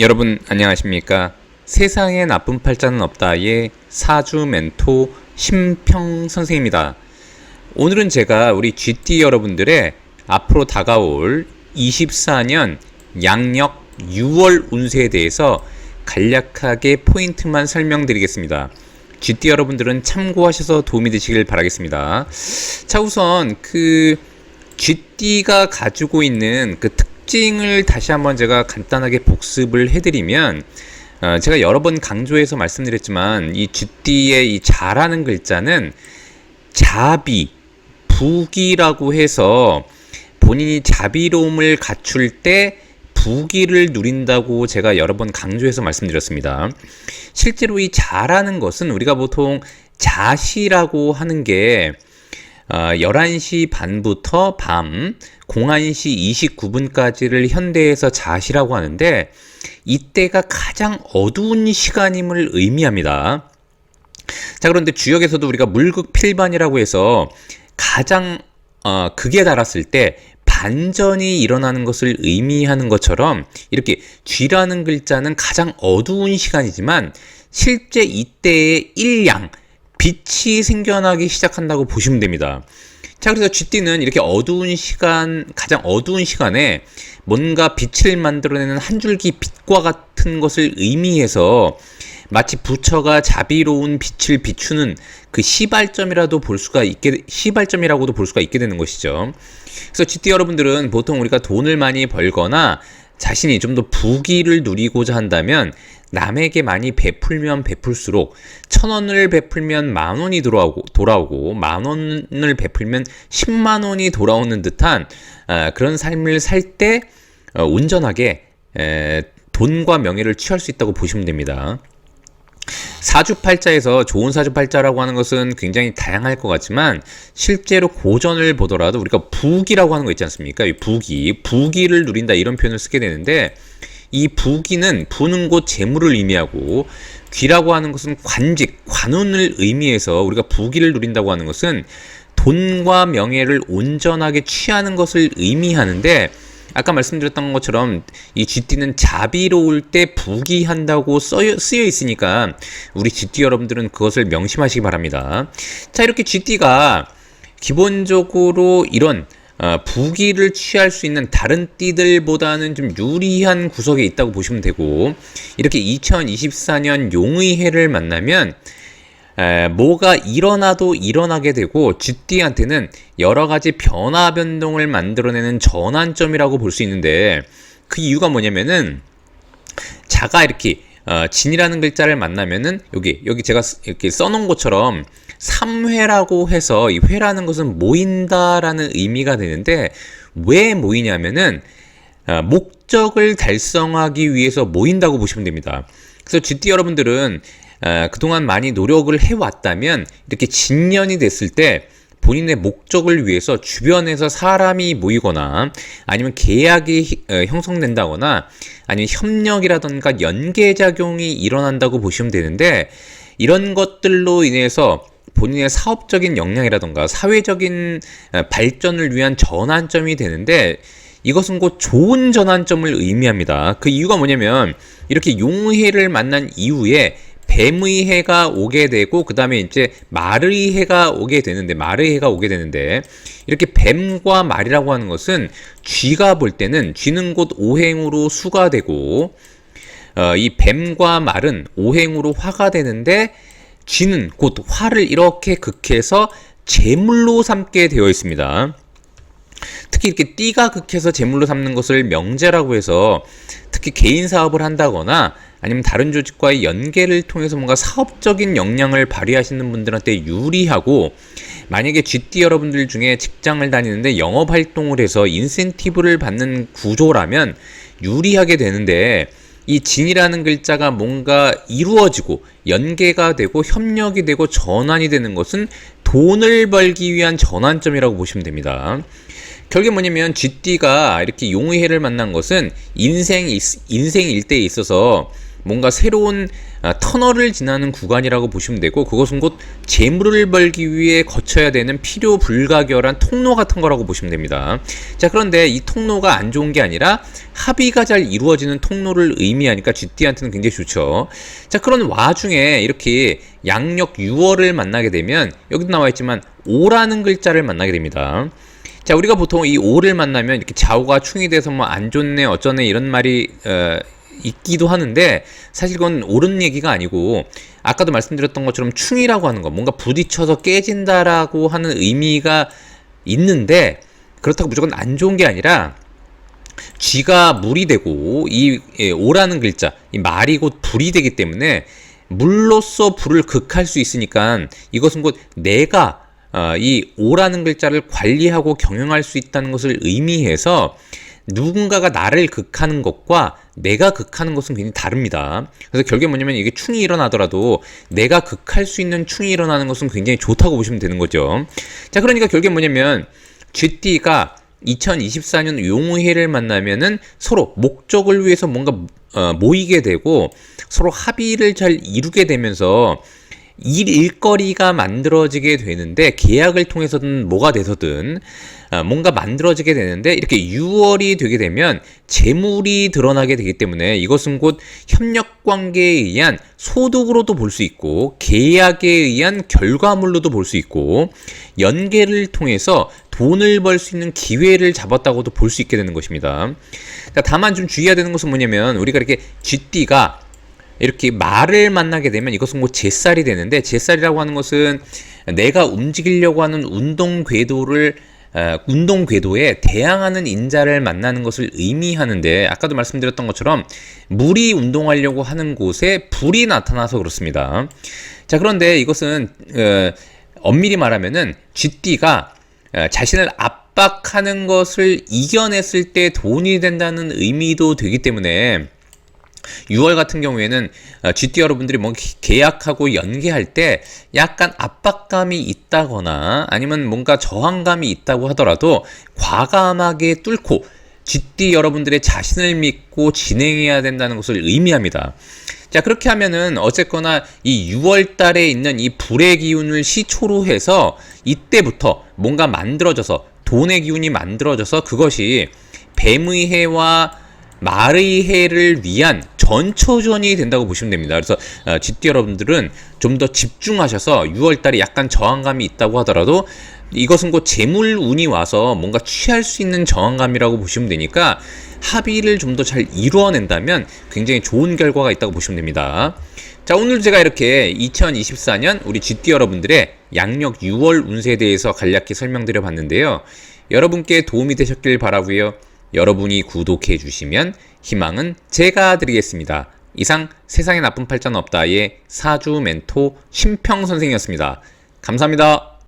여러분 안녕하십니까? 세상에 나쁜 팔자는 없다의 사주 멘토 심평 선생입니다. 오늘은 제가 우리 GT 여러분들의 앞으로 다가올 24년 양력 6월 운세에 대해서 간략하게 포인트만 설명드리겠습니다. GT 여러분들은 참고하셔서 도움이 되시길 바라겠습니다. 자, 우선 그 GT가 가지고 있는 그 특징을 다시 한번 제가 간단하게 복습을 해드리면 어, 제가 여러 번 강조해서 말씀드렸지만 이 GT의 이 자라는 글자는 자비, 부기라고 해서 본인이 자비로움을 갖출 때 부기를 누린다고 제가 여러 번 강조해서 말씀드렸습니다. 실제로 이 자라는 것은 우리가 보통 자시라고 하는 게 어, 11시 반부터 밤 01시 29분까지를 현대에서 자시라고 하는데 이때가 가장 어두운 시간임을 의미합니다. 자, 그런데 주역에서도 우리가 물극필반이라고 해서 가장 어, 극에 달았을 때 반전이 일어나는 것을 의미하는 것처럼 이렇게 쥐라는 글자는 가장 어두운 시간이지만 실제 이때의 일양, 빛이 생겨나기 시작한다고 보시면 됩니다. 자, 그래서 쥐띠는 이렇게 어두운 시간, 가장 어두운 시간에 뭔가 빛을 만들어내는 한 줄기 빛과 같은 것을 의미해서 마치 부처가 자비로운 빛을 비추는 그 시발점이라도 볼 수가 있게 시발점이라고도 볼 수가 있게 되는 것이죠. 그래서 GT 여러분들은 보통 우리가 돈을 많이 벌거나 자신이 좀 더 부귀를 누리고자 한다면 남에게 많이 베풀면 베풀수록 천 원을 베풀면 만 원이 돌아오고 돌아오고 만 원을 베풀면 십만 원이 돌아오는 듯한 아, 그런 삶을 살때 어, 온전하게 에, 돈과 명예를 취할 수 있다고 보시면 됩니다. 사주팔자에서 좋은 사주팔자라고 하는 것은 굉장히 다양할 것 같지만 실제로 고전을 보더라도 우리가 부기라고 하는 거 있지 않습니까? 이 부기, 부기를 누린다 이런 표현을 쓰게 되는데 이 부기는 부는 곳 재물을 의미하고 귀라고 하는 것은 관직, 관운을 의미해서 우리가 부기를 누린다고 하는 것은 돈과 명예를 온전하게 취하는 것을 의미하는데 아까 말씀드렸던 것처럼 이 GT는 자비로울 때 부기한다고 써여, 쓰여 있으니까 우리 GT 여러분들은 그것을 명심하시기 바랍니다. 자, 이렇게 GT가 기본적으로 이런 어, 부기를 취할 수 있는 다른 띠들보다는 좀 유리한 구석에 있다고 보시면 되고 이렇게 2024년 용의 해를 만나면 에, 뭐가 일어나도 일어나게 되고 GT한테는 여러 가지 변화 변동을 만들어내는 전환점이라고 볼 수 있는데 그 이유가 뭐냐면은 자가 이렇게 어, 진이라는 글자를 만나면은 여기 여기 제가 이렇게 써놓은 것처럼 3회라고 해서 이 회라는 것은 모인다라는 의미가 되는데 왜 모이냐면은 어, 목적을 달성하기 위해서 모인다고 보시면 됩니다. 그래서 GT 여러분들은 어, 그동안 많이 노력을 해왔다면 이렇게 진년이 됐을 때 본인의 목적을 위해서 주변에서 사람이 모이거나 아니면 계약이 어, 형성된다거나 아니면 협력이라던가 연계작용이 일어난다고 보시면 되는데 이런 것들로 인해서 본인의 사업적인 역량이라던가 사회적인 어, 발전을 위한 전환점이 되는데 이것은 곧 좋은 전환점을 의미합니다. 그 이유가 뭐냐면 이렇게 용해를 만난 이후에 뱀의 해가 오게 되고 그 다음에 이제 말의 해가 오게 되는데 말의 해가 오게 되는데 이렇게 뱀과 말이라고 하는 것은 쥐가 볼 때는 쥐는 곧 오행으로 수가 되고 어, 이 뱀과 말은 오행으로 화가 되는데 쥐는 곧 화를 이렇게 극해서 제물로 삼게 되어 있습니다. 특히 이렇게 띠가 극해서 제물로 삼는 것을 명제라고 해서 특히 개인 사업을 한다거나 아니면 다른 조직과의 연계를 통해서 뭔가 사업적인 역량을 발휘하시는 분들한테 유리하고 만약에 GT 여러분들 중에 직장을 다니는데 영업 활동을 해서 인센티브를 받는 구조라면 유리하게 되는데 이 진이라는 글자가 뭔가 이루어지고 연계가 되고 협력이 되고 전환이 되는 것은 돈을 벌기 위한 전환점이라고 보시면 됩니다. 결국 뭐냐면 GT가 이렇게 용의해를 만난 것은 인생 인생 일대에 있어서 뭔가 새로운 아, 터널을 지나는 구간이라고 보시면 되고 그것은 곧 재물을 벌기 위해 거쳐야 되는 필요 불가결한 통로 같은 거라고 보시면 됩니다. 자 그런데 이 통로가 안 좋은 게 아니라 합의가 잘 이루어지는 통로를 의미하니까 GT한테는 굉장히 좋죠. 자 그런 와중에 이렇게 양력 6월을 만나게 되면 여기도 나와 있지만 오라는 글자를 만나게 됩니다. 자, 우리가 보통 이 오를 만나면 이렇게 좌우가 충이 돼서 뭐 안 좋네, 어쩌네 이런 말이 어, 있기도 하는데 사실 그건 옳은 얘기가 아니고 아까도 말씀드렸던 것처럼 충이라고 하는 거, 뭔가 부딪혀서 깨진다라고 하는 의미가 있는데 그렇다고 무조건 안 좋은 게 아니라 쥐가 물이 되고 이 예, 오라는 글자, 이 말이 곧 불이 되기 때문에 물로써 불을 극할 수 있으니까 이것은 곧 내가 어, 이 오라는 글자를 관리하고 경영할 수 있다는 것을 의미해서 누군가가 나를 극하는 것과 내가 극하는 것은 굉장히 다릅니다. 그래서 결국에 뭐냐면 이게 충이 일어나더라도 내가 극할 수 있는 충이 일어나는 것은 굉장히 좋다고 보시면 되는 거죠. 자, 그러니까 결국에 뭐냐면 쥐띠가 2024년 용해를 만나면은 서로 목적을 위해서 뭔가 어, 모이게 되고 서로 합의를 잘 이루게 되면서 일 일거리가 만들어지게 되는데 계약을 통해서든 뭐가 돼서든 어, 뭔가 만들어지게 되는데 이렇게 6월이 되게 되면 재물이 드러나게 되기 때문에 이것은 곧 협력 관계에 의한 소득으로도 볼 수 있고 계약에 의한 결과물로도 볼 수 있고 연계를 통해서 돈을 벌 수 있는 기회를 잡았다고도 볼 수 있게 되는 것입니다. 자, 다만 좀 주의해야 되는 것은 뭐냐면 우리가 이렇게 쥐띠가 이렇게 말을 만나게 되면 이것은 뭐 제살이 되는데 제살이라고 하는 것은 내가 움직이려고 하는 운동 궤도를 어, 운동 궤도에 대항하는 인자를 만나는 것을 의미하는데 아까도 말씀드렸던 것처럼 물이 운동하려고 하는 곳에 불이 나타나서 그렇습니다. 자 그런데 이것은 어, 엄밀히 말하면은 쥐띠가 어, 자신을 압박하는 것을 이겨냈을 때 돈이 된다는 의미도 되기 때문에 6월 같은 경우에는 어, GT 여러분들이 뭔가 계약하고 연계할 때 약간 압박감이 있다거나 아니면 뭔가 저항감이 있다고 하더라도 과감하게 뚫고 GT 여러분들의 자신을 믿고 진행해야 된다는 것을 의미합니다. 자, 그렇게 하면은 어쨌거나 이 6월 달에 있는 이 불의 기운을 시초로 해서 이때부터 뭔가 만들어져서 돈의 기운이 만들어져서 그것이 뱀의 해와 말의 해를 위한 전초전이 된다고 보시면 됩니다. 그래서 어, GT 여러분들은 좀 더 집중하셔서 6월달에 약간 저항감이 있다고 하더라도 이것은 곧 재물 운이 와서 뭔가 취할 수 있는 저항감이라고 보시면 되니까 합의를 좀 더 잘 이루어낸다면 굉장히 좋은 결과가 있다고 보시면 됩니다. 자, 오늘 제가 이렇게 2024년 우리 GT 여러분들의 양력 6월 운세에 대해서 간략히 설명드려 봤는데요. 여러분께 도움이 되셨길 바라고요. 여러분이 구독해 주시면 희망은 제가 드리겠습니다. 이상 세상에 나쁜 팔자는 없다의 사주 멘토 심평 선생이었습니다. 감사합니다.